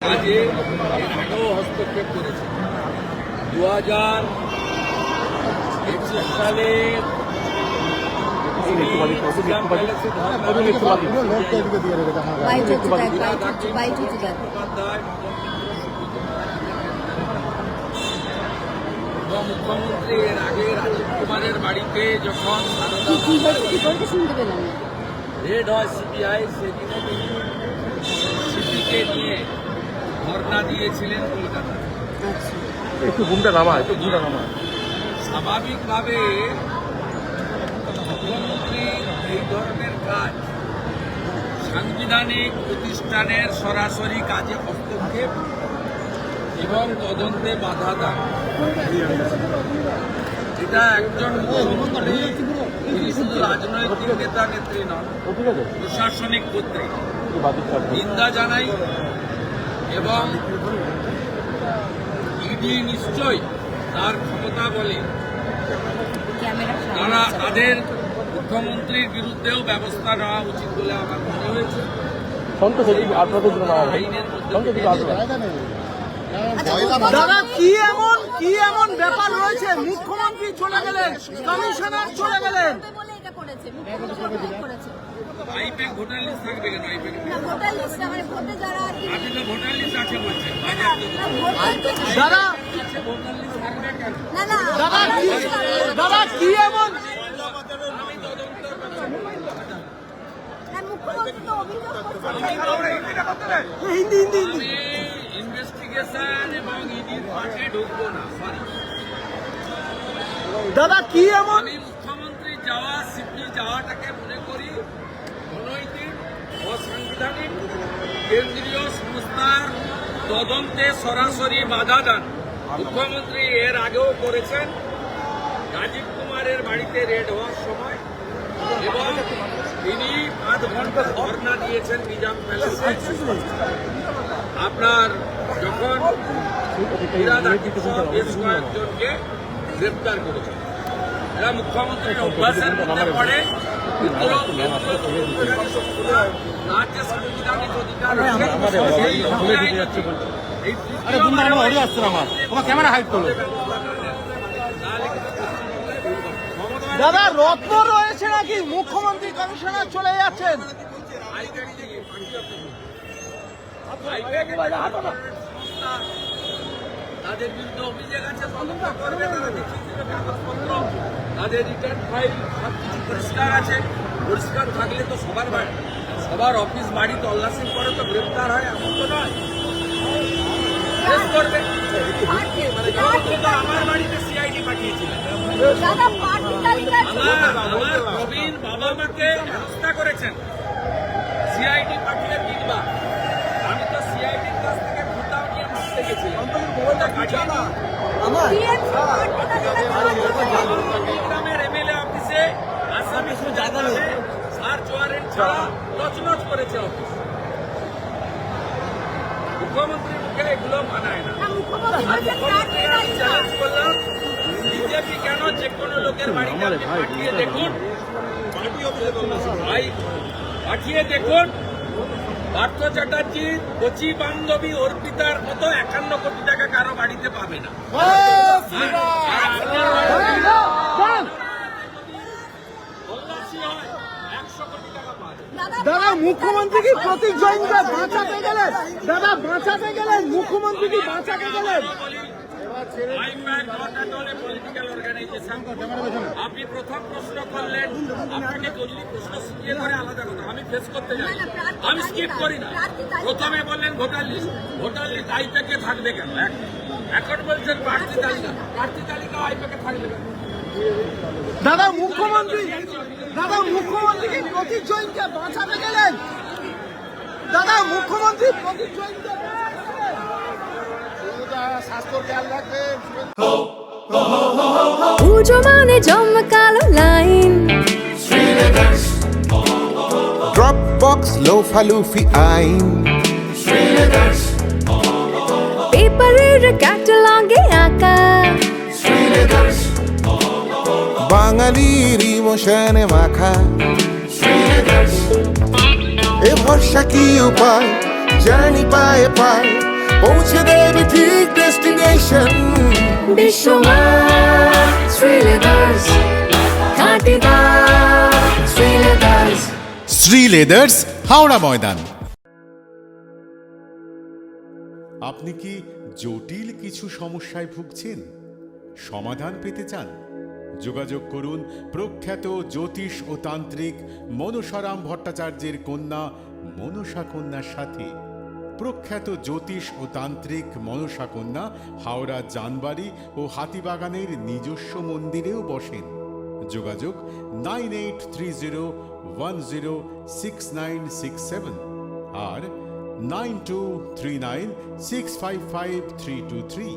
কাজে আগেও হস্তক্ষেপ করেছে। দু হাজার একুশ সালে মুখ্যমন্ত্রী এর আগে রাজীব কুমারের বাড়িতে যখন রেড হয় সিবিআই সেদিনে তিনি সিপিকে নিয়ে ধর্ণা দিয়েছিলেন কলকাতা। আচ্ছা একটু ঘুমটা নামা একটু ঘুমটা নামা। স্বাভাবিকভাবে মুখ্যমন্ত্রী এই ধরনের কাজ সাংবিধানিক প্রতিষ্ঠানের সরাসরি কাজে হস্তক্ষেপ এবং তদন্তে বাধা দান। এটা একজন মুখ্যমন্ত্রী তিনি শুধু রাজনৈতিক নেতা নেত্রী নন প্রশাসনিক কর্তৃক। নিন্দা জানাই এবং ইডি নিশ্চয়ই তার ক্ষমতা বলে তারা তাদের মুখ্যমন্ত্রীর বিরুদ্ধেও ব্যবস্থা নেওয়া উচিত বলে আমার মনে হয়েছে। দাদা কি এমন কি এমন ব্যাপার রয়েছে? মুখ্যমন্ত্রী চলে গেলেন কমিশনার চলে গেলেন। বলে এটা করেছে মুখ্যমন্ত্রী ভোট করেছে। আইপ্যাক ভোটার লিস্ট থাকবে কেন? ভোটার লিস্টে মানে ভোটে যারা দাদা কি এমন? না, মুখ্যমন্ত্রী তো অভিযোগ করছে হিন্দি হিন্দি হিন্দি। ইনভেস্টিগেশন এবং ইডির পাশে ঢুকবো না সরি দাদা কি এমন? আমি মুখ্যমন্ত্রী যাওয়া সিপি যাওয়াটাকে মনে করি অনৈতিক অসাংবিধানিক কেন্দ্রীয় সংস্থার তদন্তে সরাসরি বাধা দান। মুখ্যমন্ত্রী এর আগেও করেছেন। রাজীব কুমারের বাড়িতে রেড হওয়ার সময় এবং তিনি পাঁচ ঘণ্টা ধর্ণা দিয়েছেন নিজাম প্যালেসে। আপনার যখন বেশ কয়েকজনকে গ্রেপ্তার করেছেন এরা মুখ্যমন্ত্রীর অভ্যাসের মধ্যে পড়ে কিন্তু ক্যামেরা দাদা, রত্ন রয়েছে নাকি? মুখ্যমন্ত্রী কমিশনার চলে যাচ্ছেন। তাদের বিরুদ্ধে অভিযোগ আছে তদন্ত করবে তাদের রিটার্ন ফাইল সব কিছু পরিষ্কার আছে। পরিষ্কার থাকলে তো সবার বাড়ি। সবার অফিস বাড়ি তল্লাশি করে তো গ্রেপ্তার হয় এমন তো নয়। মানে আমার বাড়িতে সিআইডি পাঠিয়েছিলেন আমার প্রবীণ বাবা মাকে করেছেন। সিআইডি পাঠিয়ে তিনবার আমি তো সিআইডির কাছ থেকে ভোটাও নিয়ে মারতে গেছিলাম। গ্রামের এমএলএ অফিসে আসামি জায়গা সার্চ ওয়ারেন্ট ছাড়া লচলচ করেছে অফিস। মুখ্যমন্ত্রীর মুখে এগুলো মানায় না। মুখ্যমন্ত্রী মুখ্যমন্ত্রী আমি চ্যালেঞ্জ করলাম বিজেপি কেন যে কোনো লোকের বাড়িতে আপনি পাঠিয়ে দেখুন। ভাই পাঠিয়ে দেখুন। পার্থ চ্যাটার্জির কচি বান্ধবী অর্পিতার মতো একান্ন কোটি টাকা কারও বাড়িতে পাবে না আর আপনার বাড়িতে তল্লাশি হয় একশো কোটি টাকা পাওয়া যায় দাদা মুখ্যমন্ত্রী কি প্রতীক জৈনকে বাঁচাতে গেলেন দাদা বাঁচাতে গেলেন মুখ্যমন্ত্রী কি বাঁচাতে গেলেন আপনি প্রথম প্রশ্ন করলেন আপনাকে প্রশ্ন শিখিয়ে করে আলাদা কথা। আমি ফেস করতে যাই। আমি স্কিপ করি না। প্রথমে বললেন ভোটার লিস্ট ভোটার লিস্ট আইপ্যাকে থাকবে কেন? এখন বলছেন প্রার্থী তালিকা। প্রার্থী তালিকা আইপ্যাকে থাকবে কেন? দাদা মুখ্যমন্ত্রী দাদা মুখ্যমন্ত্রী কি প্রতীক জৈনকে বাঁচাতে গেলেন? দাদা মুখ্যমন্ত্রী প্রতীক জৈনকে পুজো মানে জমকালো লাইন। আইন। পেপারের ক্যাটালগে আঁকা। বাঙালির ইমোশনে মাখা। এ ভরসা কি উপায়? জার্নি পায়ে পায়। পৌঁছে দেবে ঠিক ডেস্টিনেশন। বিশ্বমান শ্রীলেদার্স খাঁটি দাম শ্রীলেদার্স শ্রী লেদার্স হাওড়া ময়দান। আপনি কি জটিল কিছু সমস্যায় ভুগছেন? সমাধান পেতে চান? যোগাযোগ করুন প্রখ্যাত জ্যোতিষ ও তান্ত্রিক মনসারাম ভট্টাচার্যের কন্যা মনসা কন্যার সাথে। প্রখ্যাত জ্যোতিষ ও তান্ত্রিক মনসা কন্যা হাওড়া জানবাড়ি ও হাতিবাগানের নিজস্ব মন্দিরেও বসেন। যোগাযোগ nine eight three zero one zero six nine six seven আর nine two three nine six five five three two three.